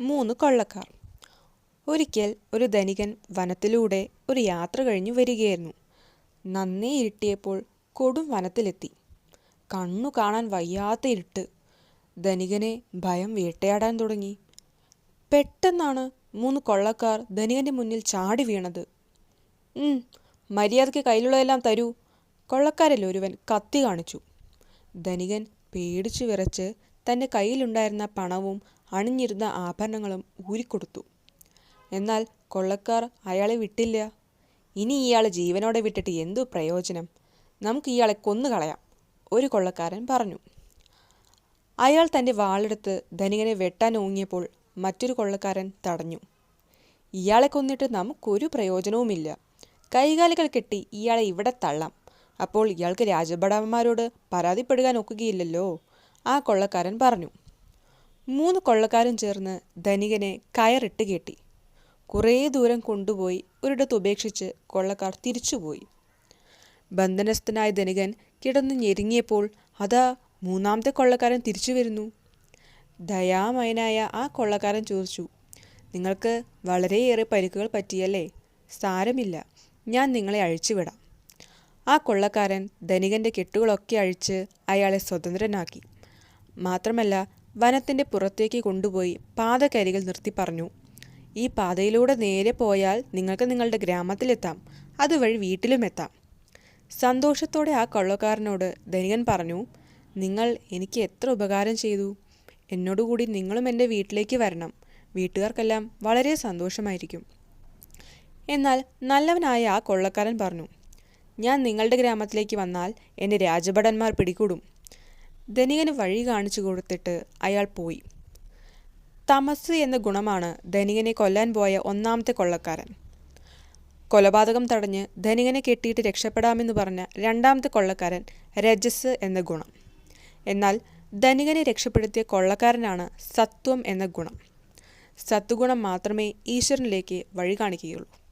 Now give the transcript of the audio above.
മൂന്ന് കൊള്ളക്കാർ. ഒരിക്കൽ ഒരു ധനികൻ വനത്തിലൂടെ ഒരു യാത്ര കഴിഞ്ഞു വരികയായിരുന്നു. നന്നേ ഇരുട്ടിയപ്പോൾ കൊടും വനത്തിലെത്തി. കണ്ണു കാണാൻ വയ്യാത്ത ഇരുട്ട്. ധനികനെ ഭയം വേട്ടയാടാൻ തുടങ്ങി. പെട്ടെന്നാണ് മൂന്ന് കൊള്ളക്കാർ ധനികന്റെ മുന്നിൽ ചാടി വീണത്. മര്യാദയ്ക്ക് കയ്യിലുള്ളതെല്ലാം തരൂ. കൊള്ളക്കാരിൽ ഒരുവൻ കത്തി കാണിച്ചു. ധനികൻ പേടിച്ചു വിറച്ച് തന്റെ കയ്യിലുണ്ടായിരുന്ന പണവും അണിഞ്ഞിരുന്ന ആഭരണങ്ങളും ഊരിക്കൊടുത്തു. എന്നാൽ കൊള്ളക്കാർ അയാളെ വിട്ടില്ല. ഇനി ഇയാളെ ജീവനോടെ വിട്ടിട്ട് എന്തു പ്രയോജനം? നമുക്ക് ഇയാളെ കൊന്നുകളയാം ഒരു കൊള്ളക്കാരൻ പറഞ്ഞു. അയാൾ തന്റെ വാളെടുത്ത് ധനികനെ വെട്ടാൻ ഓങ്ങിയപ്പോൾ മറ്റൊരു കൊള്ളക്കാരൻ തടഞ്ഞു. ഇയാളെ കൊന്നിട്ട് നമുക്കൊരു പ്രയോജനവുമില്ല. കൈകാലുകൾ കെട്ടി ഇയാളെ ഇവിടെ തള്ളാം. അപ്പോൾ ഇയാൾക്ക് രാജഭടന്മാരോട് പരാതിപ്പെടുക ഒക്കുകയില്ലല്ലോ ആ കൊള്ളക്കാരൻ പറഞ്ഞു. മൂന്ന് കൊള്ളക്കാരും ചേർന്ന് ധനികനെ കയറിട്ട് കെട്ടി. കുറേ ദൂരം കൊണ്ടുപോയി ഒരിടത്ത് ഉപേക്ഷിച്ച് കൊള്ളക്കാർ തിരിച്ചുപോയി. ബന്ധനസ്ഥനായ ധനികൻ കിടന്ന് ഞെരുങ്ങിയപ്പോൾ അതാ മൂന്നാമത്തെ കൊള്ളക്കാരൻ തിരിച്ചു വരുന്നു. ദയാമയനായ ആ കൊള്ളക്കാരൻ ചോദിച്ചു നിങ്ങൾക്ക് വളരെയേറെ പരിക്കുകൾ പറ്റിയല്ലേ? സാരമില്ല ഞാൻ നിങ്ങളെ അഴിച്ചുവിടാം. ആ കൊള്ളക്കാരൻ ധനികന്റെ കെട്ടുകളൊക്കെ അഴിച്ച് അയാളെ സ്വതന്ത്രനാക്കി. മാത്രമല്ല വനത്തിന്റെ പുറത്തേക്ക് കൊണ്ടുപോയി പാതക്കരികിൽ നിർത്തി പറഞ്ഞു ഈ പാതയിലൂടെ നേരെ പോയാൽ നിങ്ങൾക്ക് നിങ്ങളുടെ ഗ്രാമത്തിലെത്താം അതുവഴി വീട്ടിലും എത്താം. സന്തോഷത്തോടെ ആ കൊള്ളക്കാരനോട് ധനികൻ പറഞ്ഞു നിങ്ങൾ എനിക്ക് എത്ര ഉപകാരം ചെയ്തു? എന്നോടുകൂടി നിങ്ങളും എന്റെ വീട്ടിലേക്ക് വരണം. വീട്ടുകാർക്കെല്ലാം വളരെ സന്തോഷമായിരിക്കും. എന്നാൽ നല്ലവനായ ആ കൊള്ളക്കാരൻ പറഞ്ഞു ഞാൻ നിങ്ങളുടെ ഗ്രാമത്തിലേക്ക് വന്നാൽ എന്റെ രാജഭടന്മാർ പിടികൂടും. ധനികന് വഴി കാണിച്ചു കൊടുത്തിട്ട് അയാൾ പോയി. തമസ് എന്ന ഗുണമാണ് ധനികനെ കൊല്ലാൻ പോയ ഒന്നാമത്തെ കൊള്ളക്കാരൻ. കൊലപാതകം തടഞ്ഞ് ധനികനെ കെട്ടിയിട്ട് രക്ഷപ്പെടാമെന്ന് പറഞ്ഞ രണ്ടാമത്തെ കൊള്ളക്കാരൻ രജസ് എന്ന ഗുണം. എന്നാൽ ധനികനെ രക്ഷപ്പെടുത്തിയ കൊള്ളക്കാരനാണ് സത്വം എന്ന ഗുണം. സത്വഗുണം മാത്രമേ ഈശ്വരനിലേക്ക് വഴി കാണിക്കുകയുള്ളൂ.